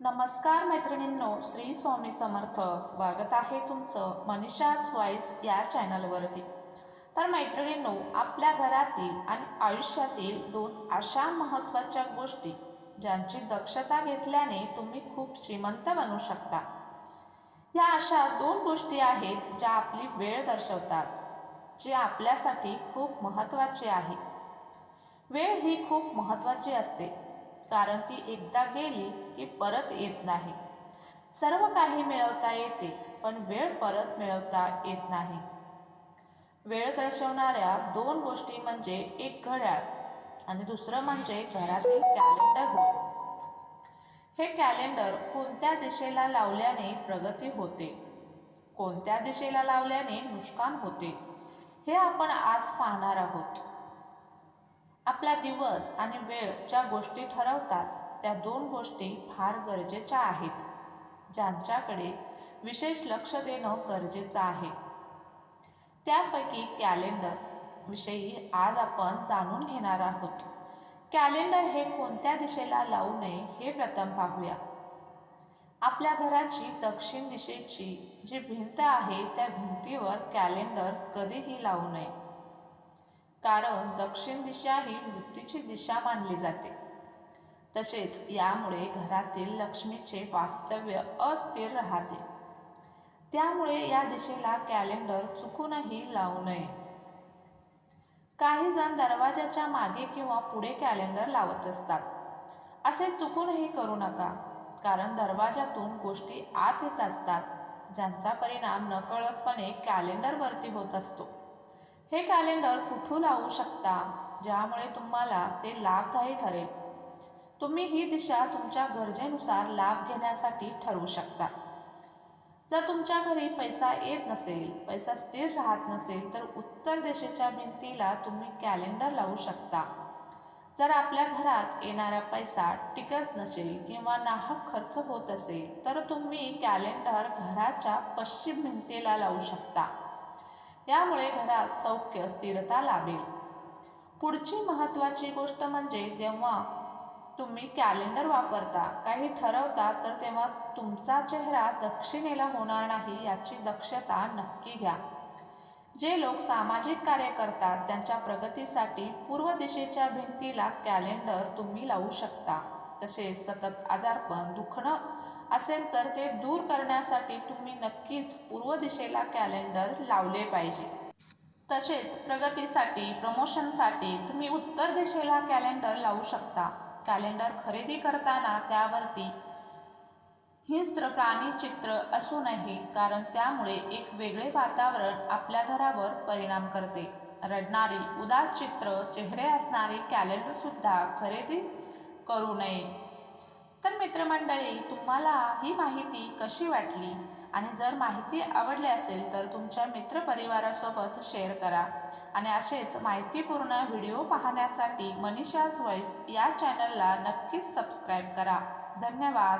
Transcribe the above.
नमस्कार मैत्रिणींनो श्री स्वामी समर्थ. स्वागत आहे तुमचं मनीषाज स्वाईस या चॅनलवरती तर मैत्रिणींनो आपल्या घरातील आणि आयुष्यातील दोन अशा महत्त्वाच्या गोष्टी ज्यांची दक्षता घेतल्याने तुम्ही खूप श्रीमंत बनू शकता. या अशा दोन गोष्टी आहेत ज्या आपली वेळ दर्शवतात जे आपल्यासाठी खूप महत्त्वाचे आहे. वेळ ही खूप महत्त्वाची असते. कारण ती एकदा गेली की परत येत नाही. सर्व काही मिळवता येते पण वेळ परत मिळवता येत नाही. वेळ दर्शवणाऱ्या दोन गोष्टी म्हणजे एक घड्याळ आणि दुसरं म्हणजे घरातील कॅलेंडर होय हे कॅलेंडर कोणत्या दिशेला लावल्याने प्रगती होते? कोणत्या दिशेला लावल्याने नुकसान होते? हे आपण आज पाहणार आहोत. आपला दिवस आणि वेळ ज्या गोष्टी ठरवतात त्या दोन गोष्टी फार गरजेच्या आहेत ज्यांच्याकडे विशेष लक्ष देणं गरजेचं आहे. त्यापैकी कॅलेंडर विषयी आज आपण जाणून घेणार आहोत. कॅलेंडर हे कोणत्या दिशेला लावू नये हे प्रथम पाहूया. आपल्या घराची दक्षिण दिशेची जी भिंत आहे त्या भिंतीवर कॅलेंडर कधीही लावू नये. कारण दक्षिण दिशा ही मृत्यूची दिशा मानली जाते. तसेच यामुळे घरातील लक्ष्मीचे वास्तव्य अस्थिर राहते. त्यामुळे या दिशेला कॅलेंडर चुकूनही लावू नये. काही जण दरवाजाच्या मागे किंवा पुढे कॅलेंडर लावत असतात. असे चुकूनही करू नका कारण दरवाजातून गोष्टी आत येत असतात ज्यांचा परिणाम नकळतपणे कॅलेंडरवरती होत असतो. हे कॅलेंडर कुठून लावू शकता? ज्यामुळे तुम्हाला ते लाभदायी ठरेल. तुम्ही ही दिशा तुमच्या गरजेनुसार लाभ घेण्यासाठी ठरवू शकता. जर तुमच्या घरी पैसा येत नसेल पैसा स्थिर राहत नसेल तर उत्तर दिशेच्या भिंतीला तुम्ही कॅलेंडर लावू शकता. जर आपल्या घरात येणारा पैसा टिकत नसेल किंवा नाहक खर्च होत असेल तर तुम्ही कॅलेंडर घराच्या पश्चिम भिंतीला लावू शकता. त्यामुळे घरात सौख्य स्थिरता लाभेल. पुढची महत्त्वाची गोष्ट म्हणजे तेव्हा तुम्ही कॅलेंडर वापरता काही ठरवता तर तेव्हा तुमचा चेहरा दक्षिणेला होणार नाही याची दक्षता नक्की घ्या. जे लोक सामाजिक कार्य करतात त्यांच्या प्रगतीसाठी पूर्व दिशेच्या भिंतीला कॅलेंडर तुम्ही लावू शकता. तसेच सतत आजारपण दुखणं असेल तर ते दूर करण्यासाठी तुम्ही नक्कीच पूर्व दिशेला कॅलेंडर लावले पाहिजे. तसेच प्रगतीसाठी प्रमोशनसाठी तुम्ही उत्तर दिशेला कॅलेंडर लावू शकता. कॅलेंडर खरेदी करताना त्यावरती हिंस्त्र प्राणी चित्र असू कारण त्यामुळे एक वेगळे वातावरण आपल्या घरावर परिणाम करते. रडणारी उदास चित्र चेहरे असणारी कॅलेंडरसुद्धा खरेदी करू नये. तर मित्रमंडळी तुम्हाला ही माहिती कशी वाटली? आणि जर माहिती आवडली असेल तर तुमच्या मित्रपरिवारासोबत शेअर करा. आणि असेच माहितीपूर्ण व्हिडिओ पाहण्यासाठी मनीषाज व्हॉइस या चॅनलला नक्कीच सबस्क्राईब करा. धन्यवाद.